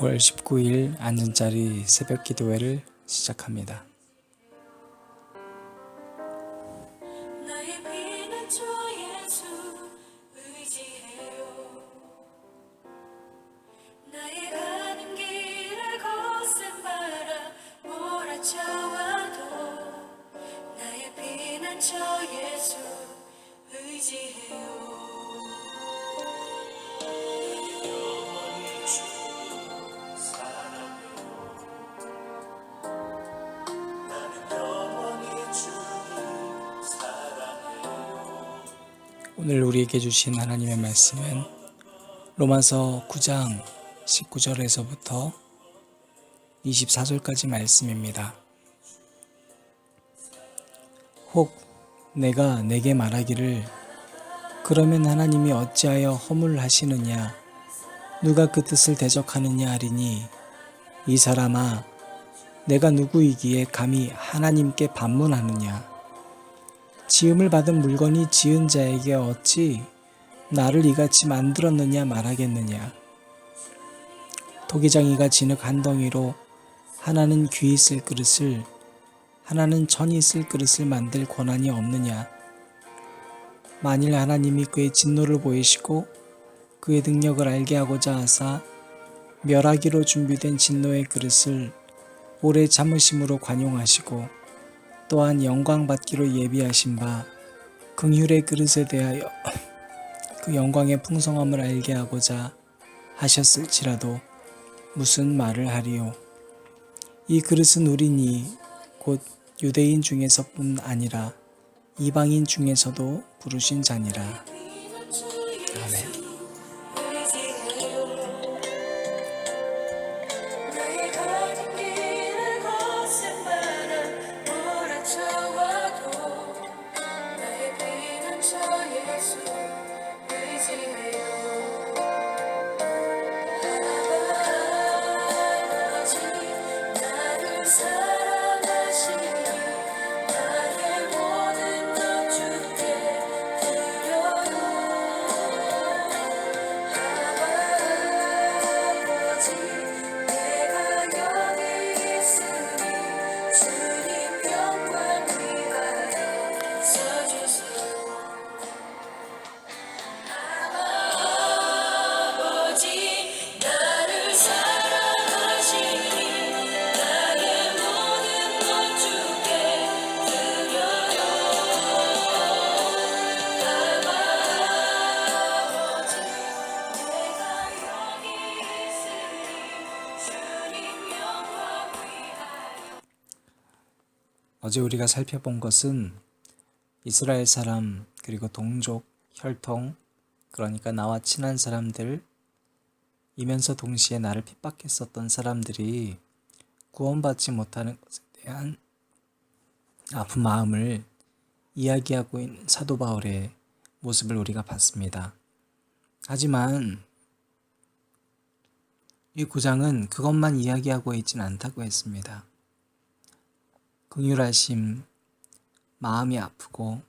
5월 19일 안전자리 새벽 기도회를 시작합니다. 오늘 우리에게 주신 하나님의 말씀은 로마서 9장 19절에서부터 24절까지 말씀입니다. 혹 내가 내게 말하기를 그러면 하나님이 어찌하여 허물하시느냐? 누가 그 뜻을 대적하느냐 하리니? 이 사람아 내가 누구이기에 감히 하나님께 반문하느냐 지음을 받은 물건이 지은 자에게 어찌 나를 이같이 만들었느냐 말하겠느냐. 토기장이가 진흙 한 덩이로 하나는 귀 있을 그릇을 하나는 천이 있을 그릇을 만들 권한이 없느냐. 만일 하나님이 그의 진노를 보이시고 그의 능력을 알게 하고자 하사 멸하기로 준비된 진노의 그릇을 오래 참으심으로 관용하시고 또한 영광 받기로 예비하신 바 긍휼의 그릇에 대하여 그 영광의 풍성함을 알게 하고자 하셨을지라도 무슨 말을 하리요 이 그릇은 우리니 곧 유대인 중에서뿐 아니라 이방인 중에서도 부르신 자니라 아멘. 어제 우리가 살펴본 것은 이스라엘 사람 그리고 동족, 혈통 그러니까 나와 친한 사람들 이면서 동시에 나를 핍박했었던 사람들이 구원받지 못하는 것에 대한 아픈 마음을 이야기하고 있는 사도 바울의 모습을 우리가 봤습니다. 하지만 이 구장은 그것만 이야기하고 있지는 않다고 했습니다. 긍휼하심, 마음이 아프고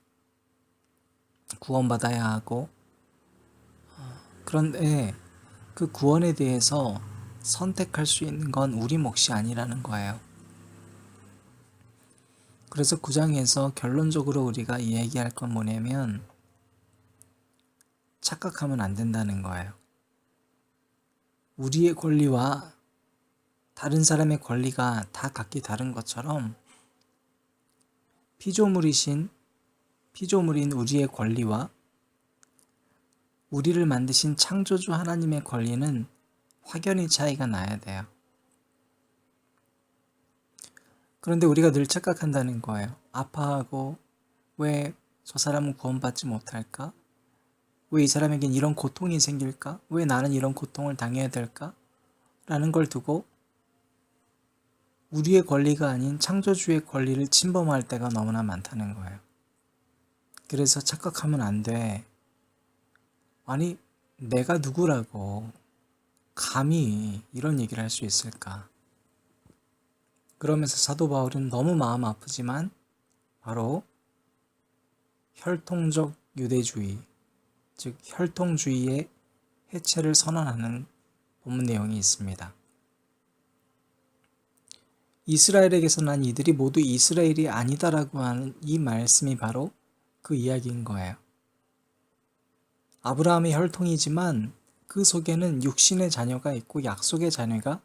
구원받아야 하고 어, 그런데 그 구원에 대해서 선택할 수 있는 건 우리 몫이 아니라는 거예요. 그래서 구장에서 결론적으로 우리가 이야기할 건 뭐냐면 착각하면 안 된다는 거예요. 우리의 권리와 다른 사람의 권리가 다 각기 다른 것처럼 피조물이신 피조물인 우리의 권리와 우리를 만드신 창조주 하나님의 권리는 확연히 차이가 나야 돼요. 그런데 우리가 늘 착각한다는 거예요. 아파하고 왜 저 사람은 구원받지 못할까? 왜 이 사람에겐 이런 고통이 생길까? 왜 나는 이런 고통을 당해야 될까? 라는 걸 두고 우리의 권리가 아닌 창조주의 권리를 침범할 때가 너무나 많다는 거예요. 그래서 착각하면 안 돼. 아니, 내가 누구라고 감히 이런 얘기를 할 수 있을까? 그러면서 사도 바울은 너무 마음 아프지만 바로 혈통적 유대주의, 즉 혈통주의의 해체를 선언하는 본문 내용이 있습니다. 이스라엘에게서 난 이들이 모두 이스라엘이 아니다라고 하는 이 말씀이 바로 그 이야기인 거예요. 아브라함의 혈통이지만 그 속에는 육신의 자녀가 있고 약속의 자녀가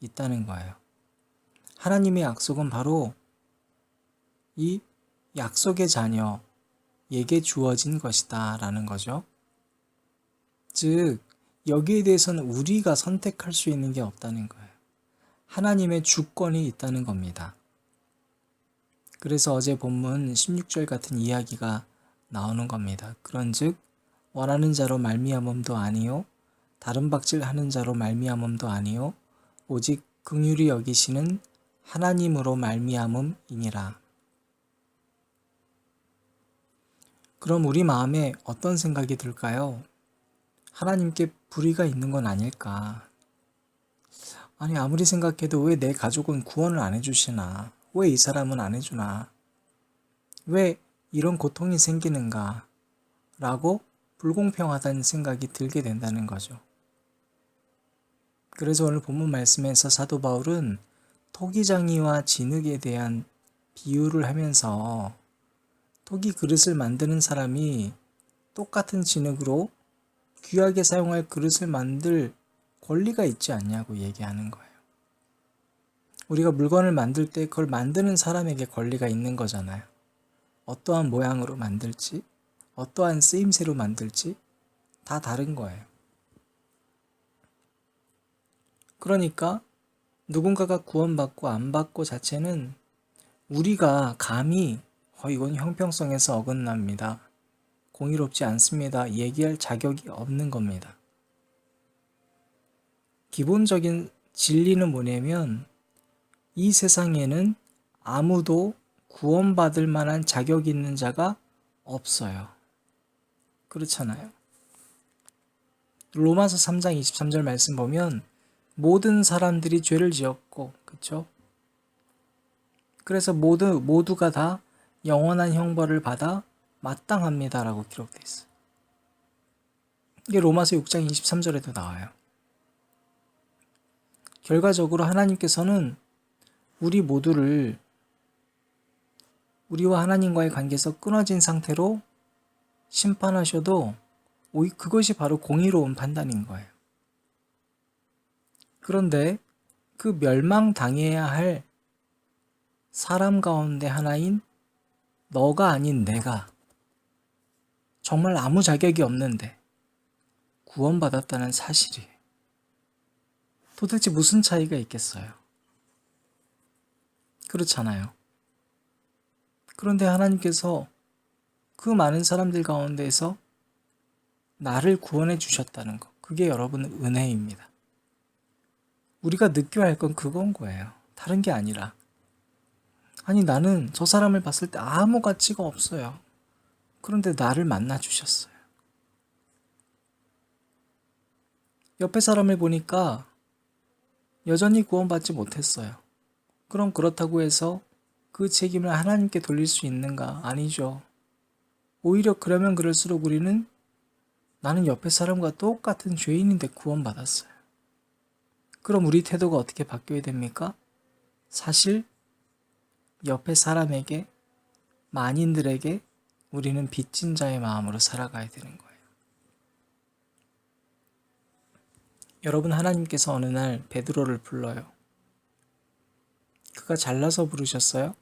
있다는 거예요. 하나님의 약속은 바로 이 약속의 자녀에게 주어진 것이다 라는 거죠. 즉, 여기에 대해서는 우리가 선택할 수 있는 게 없다는 거예요. 하나님의 주권이 있다는 겁니다. 그래서 어제 본문 16절 같은 이야기가 나오는 겁니다. 그런즉 원하는 자로 말미암음도 아니요 다른 박질하는 자로 말미암음도 아니요 오직 긍휼히 여기시는 하나님으로 말미암음이니라. 그럼 우리 마음에 어떤 생각이 들까요? 하나님께 불의가 있는 건 아닐까? 아니 아무리 생각해도 왜 내 가족은 구원을 안 해주시나? 왜 이 사람은 안 해주나? 왜 이런 고통이 생기는가? 라고 불공평하다는 생각이 들게 된다는 거죠. 그래서 오늘 본문 말씀에서 사도 바울은 토기장이와 진흙에 대한 비유를 하면서 토기 그릇을 만드는 사람이 똑같은 진흙으로 귀하게 사용할 그릇을 만들 권리가 있지 않냐고 얘기하는 거예요. 우리가 물건을 만들 때 그걸 만드는 사람에게 권리가 있는 거잖아요. 어떠한 모양으로 만들지, 어떠한 쓰임새로 만들지 다 다른 거예요. 그러니까 누군가가 구원받고 안 받고 자체는 우리가 감히 어, 이건 형평성에서 어긋납니다. 공의롭지 않습니다. 얘기할 자격이 없는 겁니다. 기본적인 진리는 뭐냐면 이 세상에는 아무도 구원받을 만한 자격 있는 자가 없어요. 그렇잖아요. 로마서 3장 23절 말씀 보면 모든 사람들이 죄를 지었고, 그쵸? 그래서 모두, 모두가 다 영원한 형벌을 받아 마땅합니다라고 기록되어 있어요. 이게 로마서 6장 23절에도 나와요. 결과적으로 하나님께서는 우리 모두를 우리와 하나님과의 관계에서 끊어진 상태로 심판하셔도 그것이 바로 공의로운 판단인 거예요. 그런데 그 멸망당해야 할 사람 가운데 하나인 너가 아닌 내가 정말 아무 자격이 없는데 구원받았다는 사실이 도대체 무슨 차이가 있겠어요? 그렇잖아요. 그런데 하나님께서 그 많은 사람들 가운데에서 나를 구원해 주셨다는 것. 그게 여러분 은혜입니다. 우리가 느껴야 할 건 그건 거예요. 다른 게 아니라. 아니, 나는 저 사람을 봤을 때 아무 가치가 없어요. 그런데 나를 만나 주셨어요. 옆에 사람을 보니까 여전히 구원받지 못했어요. 그럼 그렇다고 해서 그 책임을 하나님께 돌릴 수 있는가? 아니죠. 오히려 그러면 그럴수록 우리는 나는 옆에 사람과 똑같은 죄인인데 구원받았어요. 그럼 우리 태도가 어떻게 바뀌어야 됩니까? 사실 옆에 사람에게 만인들에게 우리는 빚진 자의 마음으로 살아가야 되는 거예요. 여러분 하나님께서 어느 날 베드로를 불러요. 그가 잘나서 부르셨어요?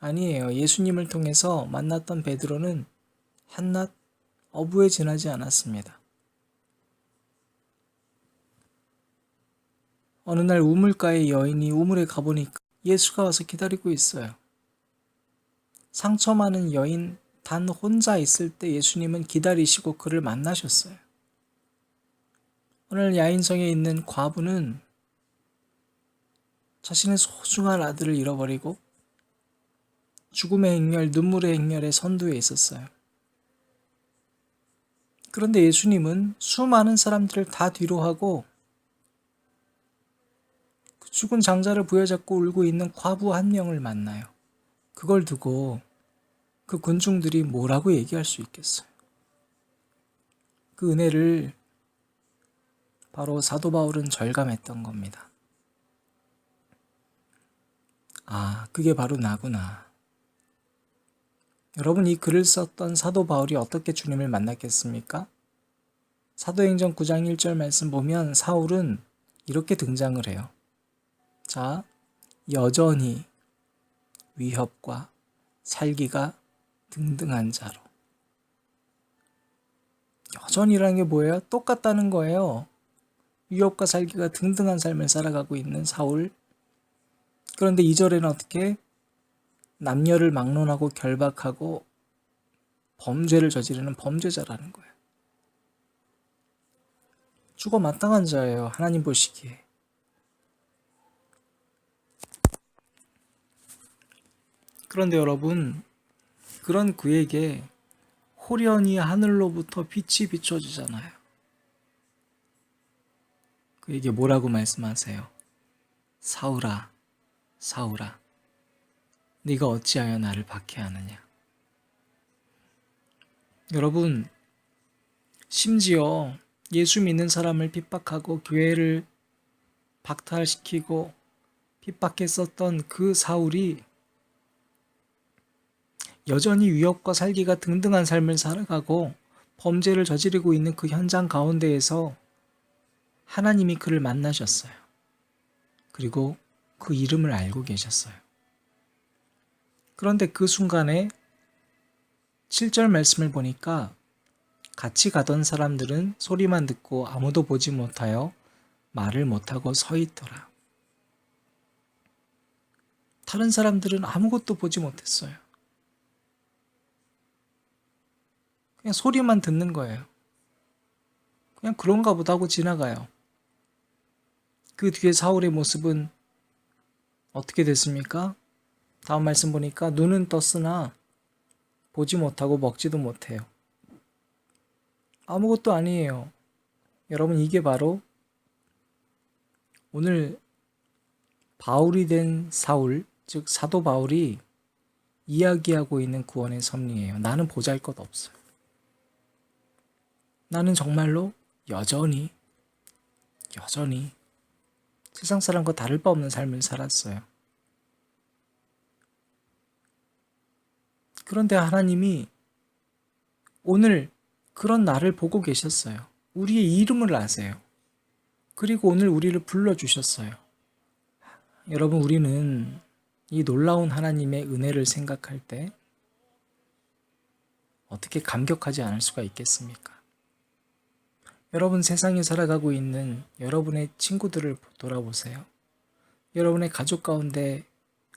아니에요. 예수님을 통해서 만났던 베드로는 한낱 어부에 지나지 않았습니다. 어느 날 우물가의 여인이 우물에 가보니까 예수가 와서 기다리고 있어요. 상처 많은 여인 단 혼자 있을 때 예수님은 기다리시고 그를 만나셨어요. 오늘 야인성에 있는 과부는 자신의 소중한 아들을 잃어버리고 죽음의 행렬, 눈물의 행렬에 선두에 있었어요. 그런데 예수님은 수많은 사람들을 다 뒤로 하고 그 죽은 장자를 부여잡고 울고 있는 과부 한 명을 만나요. 그걸 두고 그 군중들이 뭐라고 얘기할 수 있겠어요? 그 은혜를 바로 사도 바울은 절감했던 겁니다. 아, 그게 바로 나구나. 여러분, 이 글을 썼던 사도 바울이 어떻게 주님을 만났겠습니까? 사도행전 9장 1절 말씀 보면 사울은 이렇게 등장을 해요. 자, 여전히 위협과 살기가 등등한 자로. 여전이라는 게 뭐예요? 똑같다는 거예요. 위협과 살기가 등등한 삶을 살아가고 있는 사울. 그런데 이절에는 어떻게 남녀를 막론하고 결박하고 범죄를 저지르는 범죄자라는 거예요. 죽어 마땅한 자예요. 하나님 보시기에. 그런데 여러분, 그런 그에게 호련히 하늘로부터 빛이 비춰지잖아요. 그에게 뭐라고 말씀하세요? 사울아, 사울아, 네가 어찌하여 나를 박해하느냐? 여러분, 심지어 예수 믿는 사람을 핍박하고 교회를 박탈시키고 핍박했었던 그 사울이 여전히 위협과 살기가 등등한 삶을 살아가고 범죄를 저지르고 있는 그 현장 가운데에서 하나님이 그를 만나셨어요. 그리고 그 이름을 알고 계셨어요. 그런데 그 순간에 7절 말씀을 보니까 같이 가던 사람들은 소리만 듣고 아무도 보지 못하여 말을 못하고 서 있더라. 다른 사람들은 아무것도 보지 못했어요. 그냥 소리만 듣는 거예요. 그냥 그런가 보다 하고 지나가요. 그 뒤에 사울의 모습은 어떻게 됐습니까? 다음 말씀 보니까 눈은 떴으나 보지 못하고 먹지도 못해요. 아무것도 아니에요. 여러분, 이게 바로 오늘 바울이 된 사울, 즉 사도 바울이 이야기하고 있는 구원의 섭리예요. 나는 보잘 것 없어요. 나는 정말로 여전히, 여전히 세상 사람과 다를 바 없는 삶을 살았어요. 그런데 하나님이 오늘 그런 나를 보고 계셨어요. 우리의 이름을 아세요. 그리고 오늘 우리를 불러주셨어요. 여러분, 우리는 이 놀라운 하나님의 은혜를 생각할 때 어떻게 감격하지 않을 수가 있겠습니까? 여러분 세상에 살아가고 있는 여러분의 친구들을 돌아보세요. 여러분의 가족 가운데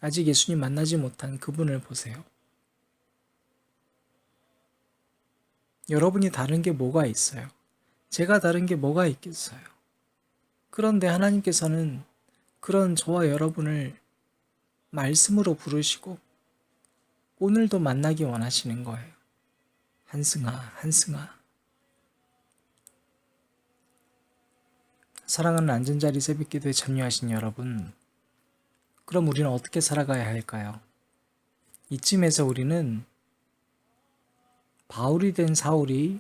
아직 예수님 만나지 못한 그분을 보세요. 여러분이 다른 게 뭐가 있어요? 제가 다른 게 뭐가 있겠어요? 그런데 하나님께서는 그런 저와 여러분을 말씀으로 부르시고 오늘도 만나기 원하시는 거예요. 한승아, 한승아. 사랑하는 안전자리 새벽기도에 참여하신 여러분, 그럼 우리는 어떻게 살아가야 할까요? 이쯤에서 우리는 바울이 된 사울이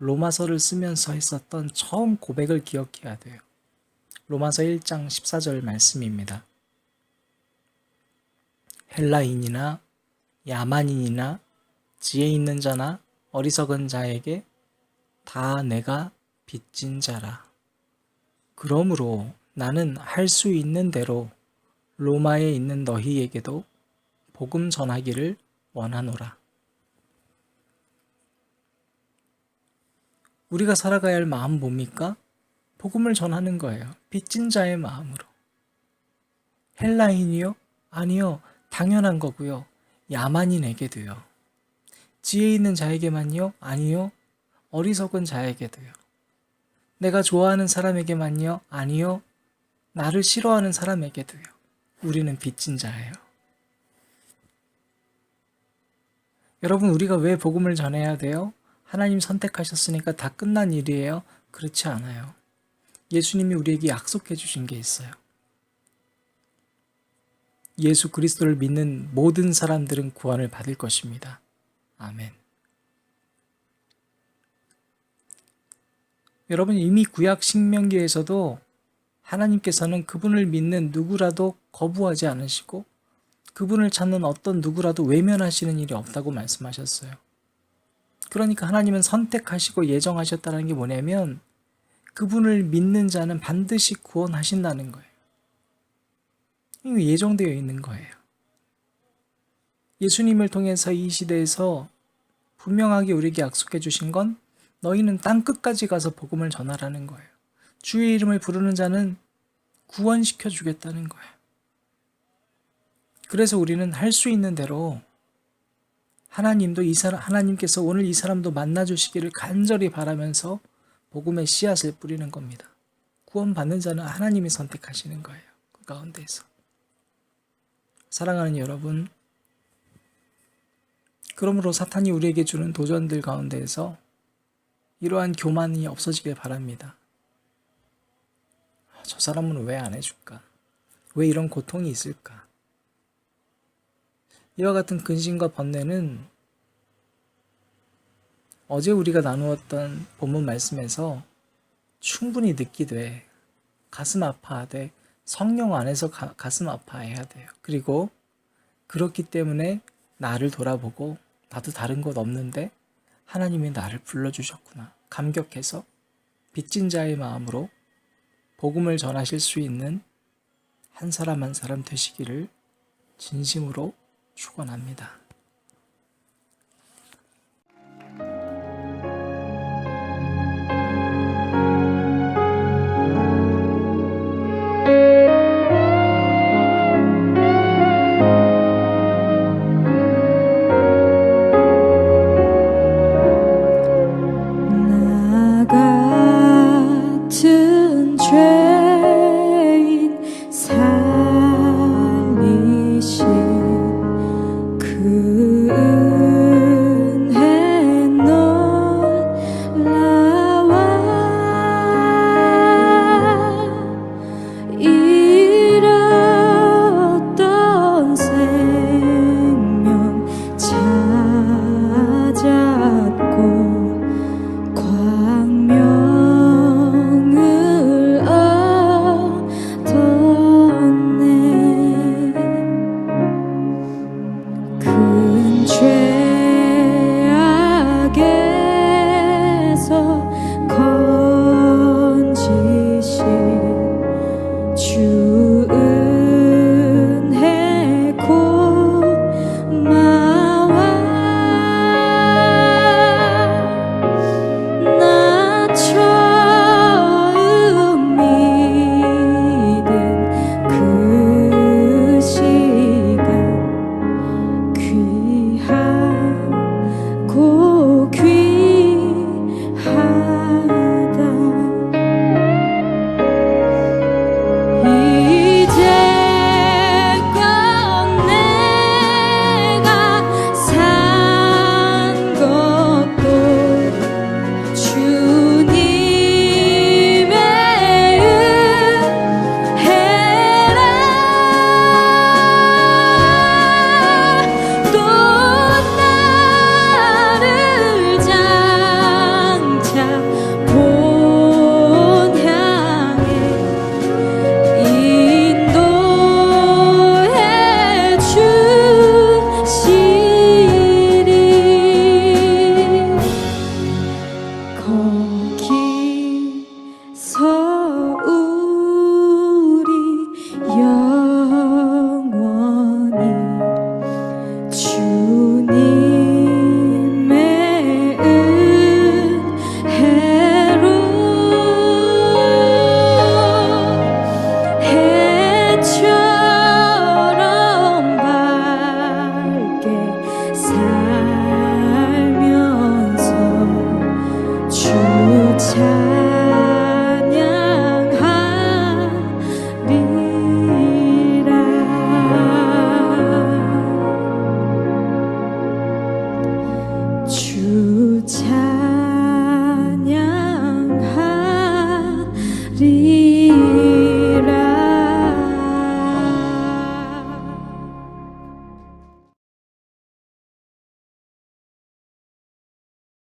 로마서를 쓰면서 했었던 처음 고백을 기억해야 돼요. 로마서 1장 14절 말씀입니다. 헬라인이나 야만인이나 지혜 있는 자나 어리석은 자에게 다 내가 빚진 자라. 그러므로 나는 할 수 있는 대로 로마에 있는 너희에게도 복음 전하기를 원하노라. 우리가 살아가야 할 마음 뭡니까? 복음을 전하는 거예요. 빚진 자의 마음으로. 헬라인이요? 아니요. 당연한 거고요. 야만인에게도요. 지혜 있는 자에게만요? 아니요. 어리석은 자에게도요. 내가 좋아하는 사람에게만요? 아니요. 나를 싫어하는 사람에게도요. 우리는 빚진 자예요. 여러분, 우리가 왜 복음을 전해야 돼요? 하나님 선택하셨으니까 다 끝난 일이에요? 그렇지 않아요. 예수님이 우리에게 약속해 주신 게 있어요. 예수 그리스도를 믿는 모든 사람들은 구원을 받을 것입니다. 아멘. 여러분 이미 구약 신명기에서도 하나님께서는 그분을 믿는 누구라도 거부하지 않으시고 그분을 찾는 어떤 누구라도 외면하시는 일이 없다고 말씀하셨어요. 그러니까 하나님은 선택하시고 예정하셨다는 게 뭐냐면 그분을 믿는 자는 반드시 구원하신다는 거예요. 이거 예정되어 있는 거예요. 예수님을 통해서 이 시대에서 분명하게 우리에게 약속해 주신 건 너희는 땅 끝까지 가서 복음을 전하라는 거예요. 주의 이름을 부르는 자는 구원시켜 주겠다는 거예요. 그래서 우리는 할 수 있는 대로 하나님도 이 사람 하나님께서 오늘 이 사람도 만나 주시기를 간절히 바라면서 복음의 씨앗을 뿌리는 겁니다. 구원받는 자는 하나님이 선택하시는 거예요. 그 가운데에서. 사랑하는 여러분, 그러므로 사탄이 우리에게 주는 도전들 가운데에서 이러한 교만이 없어지길 바랍니다. 아, 저 사람은 왜 안 해줄까? 왜 이런 고통이 있을까? 이와 같은 근심과 번뇌는 어제 우리가 나누었던 본문 말씀에서 충분히 느끼되 가슴 아파하되 성령 안에서 가, 가슴 아파해야 돼요. 그리고 그렇기 때문에 나를 돌아보고 나도 다른 것 없는데 하나님이 나를 불러주셨구나. 감격해서 빚진 자의 마음으로 복음을 전하실 수 있는 한 사람 한 사람 되시기를 진심으로 축원합니다.